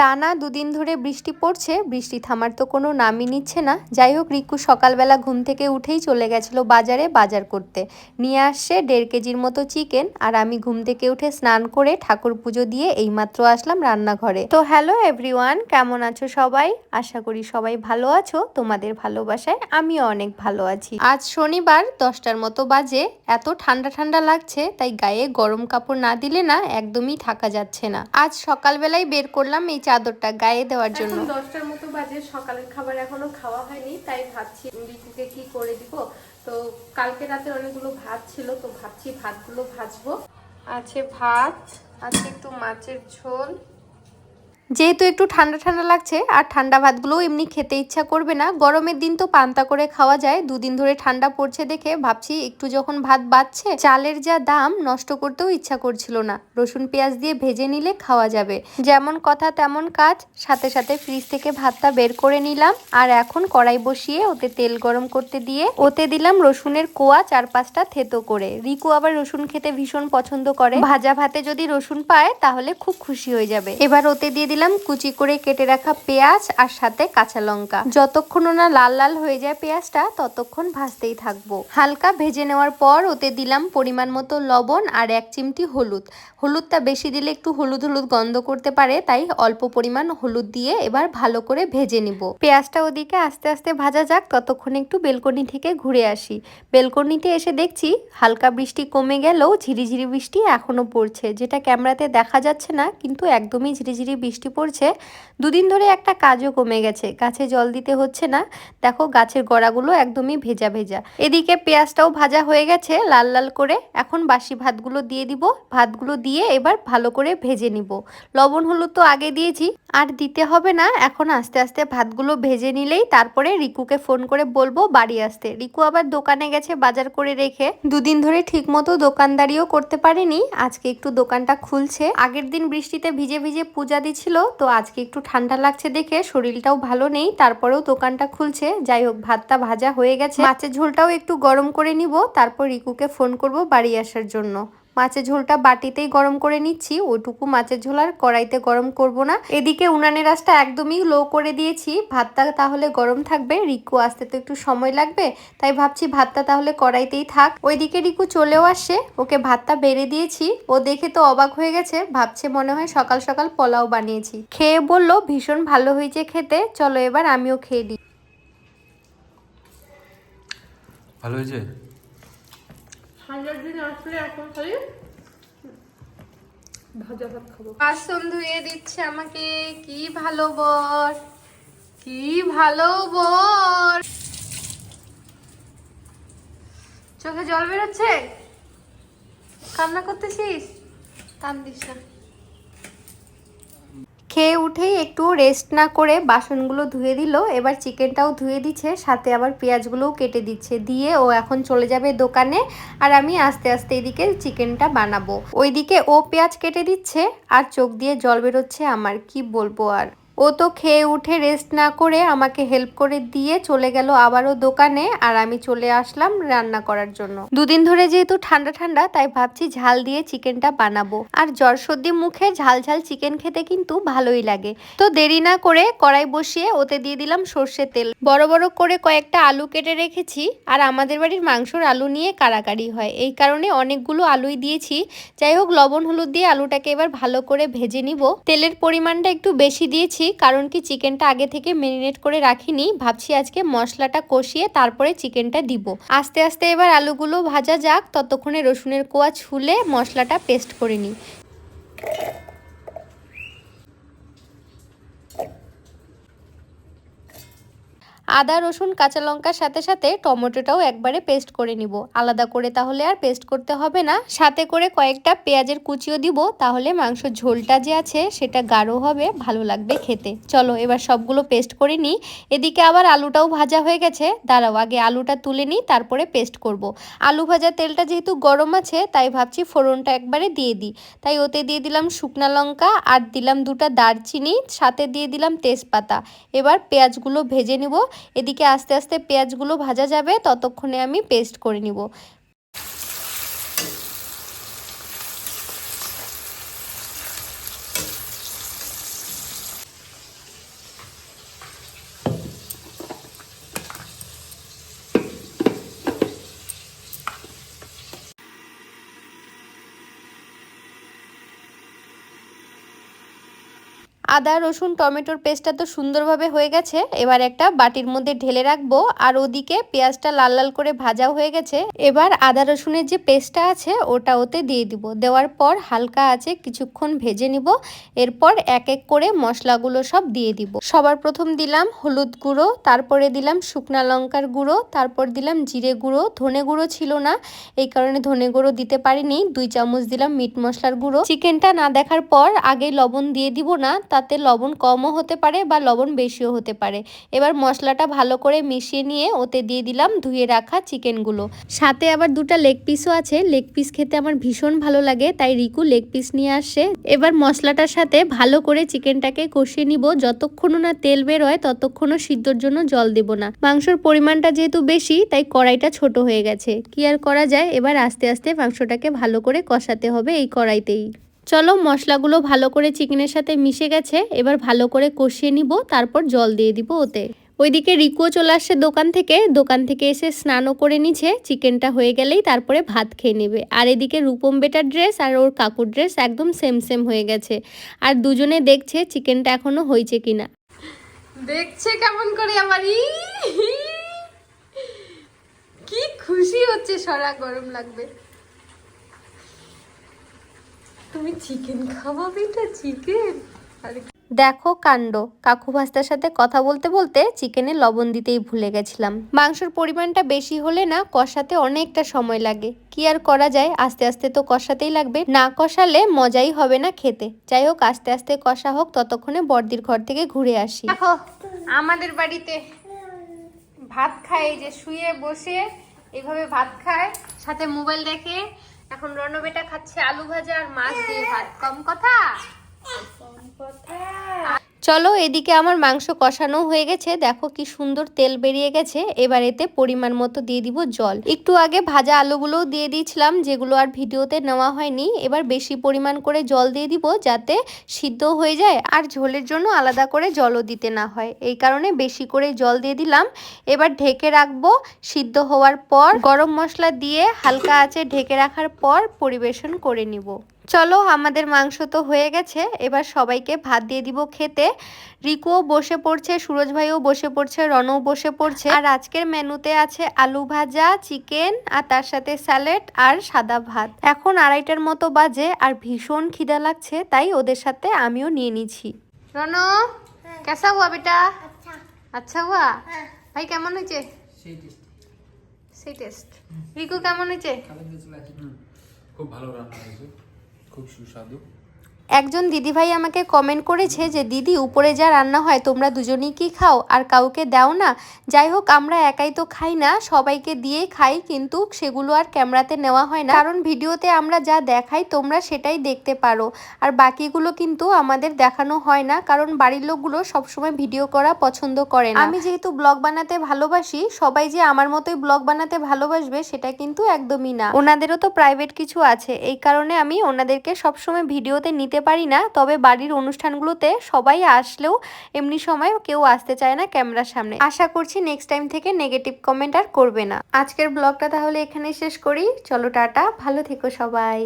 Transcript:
টানা দুদিন ধরে বৃষ্টি পড়ছে, বৃষ্টি থামার তো কোনো নামই নিচ্ছে না। যাই হোক, রিকু সকালবেলা ঘুম থেকে উঠেই চলে গেছিল বাজারে বাজার করতে। নিয়ে আসছে দেড় কেজির মতো চিকেন, আর আমি ঘুম থেকে উঠে স্নান করে ঠাকুর পুজো দিয়ে এইমাত্র আসলাম রান্নাঘরে। তো হ্যালো এভরিওয়ান, কেমন আছো সবাই? আশা করি সবাই ভালো আছো। তোমাদের ভালোবাসায় আমিও অনেক ভালো আছি। আজ শনিবার দশটার মতো বাজে, এত ঠান্ডা ঠান্ডা লাগছে, তাই গায়ে গরম কাপড় না দিলে না একদমই থাকা যাচ্ছে না। আজ সকালবেলায় বের করলাম এই চাদরটা গায়ে দেওয়ার জন্য। দশটার মতো বাজে সকালের খাবার এখনও খাওয়া হয়নি তাই ভাবছি রিকুকে কি করে দিব। তো কালকে রাতে অনেকগুলো ভাত ছিল তো ভাবছি ভাতগুলো ভাজবো। আছে ভাত আছে একটু মাছের ঝোল যেহেতু একটু ঠান্ডা ঠান্ডা লাগছে, আর ঠান্ডা ভাতগুলোও এমনি খেতে ইচ্ছা করবে না, গরমের দিন তো পান্তা করে খাওয়া যায়। দুদিন ধরে ঠান্ডা পড়ছে দেখে ভাবছি একটু যখন ভাত বাচ্ছে চালের যা দাম নষ্ট করতেও ইচ্ছা করছিল না। রসুন পেঁয়াজ দিয়ে ভেজে নিলে খাওয়া যাবে। যেমন কথা তেমন কাজ, সাথে সাথে ফ্রিজ থেকে ভাতটা বের করে নিলাম, আর এখন কড়াই বসিয়ে ওতে তেল গরম করতে দিয়ে ওতে দিলাম রসুনের কোয়া চার পাঁচটা থেতো করে। রিকু আবার রসুন খেতে ভীষণ পছন্দ করে। ভাজা ভাতে যদি রসুন পায়, তাহলে খুব খুশি হয়ে যাবে। এবার ওতে দিয়ে দিলাম, কুচি করে কেটে রাখা পেঁয়াজ আর সাথে কাঁচা লঙ্কা। যতক্ষণ না লাল লাল হয়ে যায় পেঁয়াজটা, ততক্ষণ ভাজতেই থাকব। হালকা ভেজে নেওয়ার পর ওতে দিলাম পরিমাণ মতো লবণ আর এক চিমটি হলুদ। হলুদটা বেশি দিলে একটু হলুদ হলুদ গন্ধ করতে পারে, তাই অল্প পরিমাণ হলুদ দিয়ে এবার ভালো করে ভেজে নিব। পেঁয়াজটা ওদিকে আস্তে আস্তে ভাজা যাক, ততক্ষণ একটু বেলকনি থেকে ঘুরে আসি। বেলকনিতে এসে দেখছি হালকা বৃষ্টি কমে গেলেও ঝিরিঝিরি বৃষ্টি এখনও পড়ছে, যেটা ক্যামেরাতে দেখা যাচ্ছে না, কিন্তু একদমই ঝিরিঝিরি বৃষ্টি পড়ছে। দুদিন ধরে একটা কাজও কমে গেছে। গাছে জল দিতে হচ্ছে না। দেখো গাছের গোড়াগুলো একদমই ভেজা ভেজা। এদিকে পেঁয়াজটাও ভাজা হয়ে গেছে লাল লাল করে। এখন বাসি ভাতগুলো দিয়ে দিব। ভাতগুলো দিয়ে এবার ভালো করে ভেজে নিব। লবণ হলুদ তো আগে দিয়েছি। আর দিতে হবে না। এখন আস্তে আস্তে ভাতগুলো ভেজে নিলেই তারপরে রিকুকে ফোন করে বলব বাড়ি আসতে। রিকু আবার দোকানে গেছে বাজার করে রেখে। দুদিন ধরে ঠিক মতো দোকানদারিও করতে পারেনি। আজকে একটু দোকানটা খুলছে। আগের দিন বৃষ্টিতে ভিজে ভিজে পূজা দিছিল। তো আজকে একটু ঠান্ডা লাগছে দেখে, শরীরটাও ভালো নেই, তারপরেও দোকানটা খুলছে। যাই হোক, ভাতটা ভাজা হয়ে গেছে। মাছের ঝোলটাও একটু গরম করে নিব, তারপর রিকুকে ফোন করব বাড়ি আসার জন্য। মাছের ঝোলটা বাটিতেই গরম করে নিচ্ছি। ওইটুকু মাছের ঝোল আর কড়াইতে গরম করব না। এদিকে উনানের আঁচটা একদমই লো করে দিয়েছি। ভাতটা তাহলে গরম থাকবে। রিকু আসতে তো একটু সময় লাগবে। তাই ভাবছি ভাতটা তাহলে কড়াইতেই থাক। ওইদিকে রিকু চলেও আসে। ওকে ভাতটা বেড়ে দিয়েছি। ও দেখে তো অবাক হয়ে গেছে। ভাবছে মনে হয় সকাল সকাল পোলাও বানিয়েছি। খেয়ে বলল, ভীষণ ভালো হয়েছে খেতে। চলো এবার আমিও খেয়ে দিই ভালো হয়েছে? ঠান্ডার দিন আসলে এখন খালি ভাজা ভাত খাব। বাসন ধুয়ে দিচ্ছে আমাকে, কি ভালো বর, কি ভালো বর। চোখে জল বেরোচ্ছে? কান্না করতেছিস? কান্দিস না। খেয়ে উঠেই একটু রেস্ট না করে বাসনগুলো ধুয়ে দিল। এবার চিকেনটাও ধুয়ে দিচ্ছে, সাথে আবার পেঁয়াজগুলোও কেটে দিচ্ছে। দিয়ে ও এখন চলে যাবে দোকানে আর আমি আস্তে আস্তে এদিকে চিকেনটা বানাবো। ওইদিকে ও পেঁয়াজ কেটে দিচ্ছে আর চোখ দিয়ে জল বেরোচ্ছে আমার, কি বলব আর। ও তো খেয়ে উঠে রেস্ট না করে আমাকে হেল্প করে দিয়ে চলে গেল আবারও দোকানে আর আমি চলে আসলাম রান্না করার জন্য। দুদিন ধরে যেহেতু ঠান্ডা ঠান্ডা, তাই ভাবছি ঝাল দিয়ে চিকেনটা বানাবো। আর জ্বর সর্দি মুখে ঝাল ঝাল চিকেন খেতে কিন্তু ভালোই লাগে। তো দেরি না করে কড়াই বসিয়ে ওতে দিয়ে দিলাম সর্ষের তেল। বড় বড় করে কয়েকটা আলু কেটে রেখেছি আর আমাদের বাড়ির মাংসর আলু নিয়ে কারাকারি হয়। এই কারণে অনেকগুলো আলুই দিয়েছি। যাই হোক, লবণ, হলুদ দিয়ে আলুটাকে এবার ভালো করে ভেজে নিব। তেলের পরিমাণটা একটু বেশি দিয়েছি। কারণ কি চিকেনটা আগে থেকে মেরিনেট করে রাখিনি, ভাবছি আজকে মশলাটা কষিয়ে তারপরে চিকেনটা দিব। আস্তে আস্তে এবার আলুগুলো ভাজা যাক, ততক্ষণে রসুনের কোয়া ছুলে মশলাটা পেস্ট করে নিই। আদা, রসুন, কাঁচা লঙ্কার সাথে সাথে টমেটোটাও একবারে পেস্ট করে নিব। আলাদা করে তাহলে আর পেস্ট করতে হবে না। সাথে করে কয়েকটা পেঁয়াজের কুচিও দিব, তাহলে মাংসর ঝোলটা যে আছে সেটা গাঢ় হবে, ভালো লাগবে খেতে। চলো, এবার সবগুলো পেস্ট করে নিই। এদিকে আবার আলুটাও ভাজা হয়ে গেছে। দাঁড়াও, আগে আলুটা তুলে নিই, তারপরে পেস্ট করব। আলু ভাজা তেলটা যেহেতু গরম আছে, তাই ভাবছি ফোড়নটা একবারে দিয়ে দিই। তাই ওতে দিয়ে দিলাম শুকনা লঙ্কা আর দিলাম দুটা দারচিনি, সাথে দিয়ে দিলাম তেজপাতা। এবার পেঁয়াজগুলো ভেজে নিব। এদিকে আস্তে আস্তে পেঁয়াজগুলো ভাজা যাবে ততক্ষণে আমি পেস্ট করে নিব। আদা, রসুন, টমেটোর পেস্টটা তো সুন্দরভাবে হয়ে গেছে। এবার একটা বাটির মধ্যে ঢেলে রাখব। আর ওদিকে পেঁয়াজটা লাল লাল করে ভাজা হয়ে গেছে। এবার আদা, রসুনের যে পেস্টটা আছে, ওটা ওতে দিয়ে দিব। দেওয়ার পর হালকা আছে কিছুক্ষণ ভেজে নিব। এরপর এক এক করে মশলাগুলো সব দিয়ে দিব। সবার প্রথম দিলাম হলুদ গুঁড়ো, তারপরে দিলাম শুকনা লঙ্কার গুঁড়ো, তারপর দিলাম জিরে গুঁড়ো। ধনে গুঁড়ো ছিল না, এই কারণে ধনে গুঁড়ো দিতে পারিনি। দুই চামচ দিলাম মিট মশলার গুঁড়ো। চিকেনটা না দেখার পর আগে লবণ দিয়ে দিব না তাতে লবণ কমও হতে পারে বা লবণ বেশিও হতে পারে। এবার মশলাটা ভালো করে মিশিয়ে নিয়ে ওতে দিয়ে দিলাম ধুয়ে রাখা চিকেনগুলো। সাথে আবার দুটা লেগ পিসও আছে। লেগ পিস খেতে আমার ভীষণ ভালো লাগে, তাই রিকু লেগ পিস নিয়ে আসে। এবার মশলাটার সাথে ভালো করে চিকেনটাকে কষিয়ে নিব। যতক্ষণ না তেল বের হয় ততক্ষণও সিদ্ধর জন্য জল দেব না। মাংসর পরিমাণটা যেহেতু বেশি, তাই কড়াইটা ছোট হয়ে গেছে। কি আর করা যায়? এবার আস্তে আস্তে মাংসটাকে ভালো করে কষাতে হবে এই কড়াইতেই। চলো মশলাগুলো ভালো করে চিকেনের সাথে মিশে গেছে, এবার ভালো করে কষিয়ে নিব, তারপর জল দিয়ে দিব ওতে। ওইদিকে রিকুও চলে আসছে দোকান থেকে দোকান থেকে এসে স্নানও করে নিছে, চিকেনটা হয়ে গেলেই তারপরে ভাত খেয়ে নেবে। আর এদিকে রূপম বেটার ড্রেস আর ওর কাকুর ড্রেস একদম সেম সেম হয়ে গেছে। আর দুজনে দেখছে চিকেনটা এখনও হয়েছে কিনা। দেখছে কেমন করে আমার কি খুশি হচ্ছে, সরা গরম লাগবে। তুমি চিকেন খাওয়া বেটা চিকেন দেখো কাণ্ড। কাকু ভাস্তার সাথে কথা বলতে বলতে চিকেনে লবণ দিতেই ভুলে গেছিলাম। মাংসর পরিমাণটা বেশি হলে না কষাতে অনেকটা সময় লাগে। কি আর করা যায়? আস্তে আস্তে তো কষাতেই লাগবে। না কষালে মজাই হবে না খেতে। যাই হোক আস্তে আস্তে কষা হোক ততক্ষণে বর্দির ঘর থেকে ঘুরে আসি। দেখো আমাদের বাড়িতে ভাত খায় যে শুয়ে বসে এভাবে ভাত খায় সাথে মোবাইল দেখে এখন রণবেটা খাচ্ছে আলু ভাজা আর মাছ দিয়ে ভাত। কম কথা? কম কথা। চলো এদিকে আমার মাংস কষানো হয়ে গেছে। দেখো কি সুন্দর তেল বেরিয়ে গেছে। এবার এতে পরিমাণ মতো দিয়ে দিব জল। একটু আগে ভাজা আলুগুলোও দিয়ে দিয়েছিলাম, যেগুলো আর ভিডিওতে নেওয়া হয়নি। এবার বেশি পরিমাণ করে জল দিয়ে দিব যাতে সিদ্ধ হয়ে যায় আর ঝোলের জন্য আলাদা করে জলও দিতে না হয়। এই কারণে বেশি করে জল দিয়ে দিলাম। এবার ঢেকে রাখব। সিদ্ধ হওয়ার পর গরম মশলা দিয়ে হালকা আঁচে ঢেকে রাখার পর পরিবেশন করে নিব। চলো আমাদের মাংস তো হয়ে গেছে। এবার সবাইকে ভাত দিয়ে দিব খেতে। রিকুও বসে পড়ছে সুরজ ভাইও বসে পড়ছে রনও বসে পড়ছে। আর আজকের মেনুতে আছে আলু ভাজা চিকেন আর তার সাথে স্যালাড আর সাদা ভাত। এখন আড়াইটার মতো বাজে আর ভীষণ খিদা লাগছে তাই ওদের সাথে আমিও নিয়ে নিছি রন কেসা হুয়া বেটা? আচ্ছা। হুয়া? ভাই কেমন হয়েছে? সেই টেস্ট রিকু কেমন হয়েছে? খুব ভালো রান্না হয়েছে। খুব সুস্বাদু একজন দিদিভাই আমাকে কমেন্ট করেছে যে দিদি উপরে যা রান্না হয় তোমরা দুজনেই কি খাও? আর কাউকে দাও না। যাই হোক আমরা একাই তো খাই না সবাইকে দিয়ে খাই কিন্তু সেগুলো আর ক্যামেরাতে নেওয়া হয় না। কারণ ভিডিওতে আমরা যা দেখাই তোমরা সেটাই দেখতে পারো। আর বাকিগুলো কিন্তু আমাদের দেখানো হয় না কারণ বাড়ির লোকগুলো সবসময় ভিডিও করা পছন্দ করে না। আমি যেহেতু ব্লগ বানাতে ভালোবাসি সবাই যে আমার মতোই ব্লগ বানাতে ভালোবাসবে সেটা কিন্তু একদমই না। ওনাদেরও তো প্রাইভেট কিছু আছে। এই কারণে আমি ওনাদেরকে সবসময় ভিডিওতে নিতে পারি না, তবে বাড়ির অনুষ্ঠানগুলোতে সবাই আসলেও এমনি সময় কেউ আসতে চায় না ক্যামেরার সামনে। আশা করছি নেক্সট টাইম থেকে নেগেটিভ কমেন্ট আর করবে না। আজকের ব্লগটা তাহলে এখানে শেষ করি। চলো টাটা, ভালো থেকো সবাই।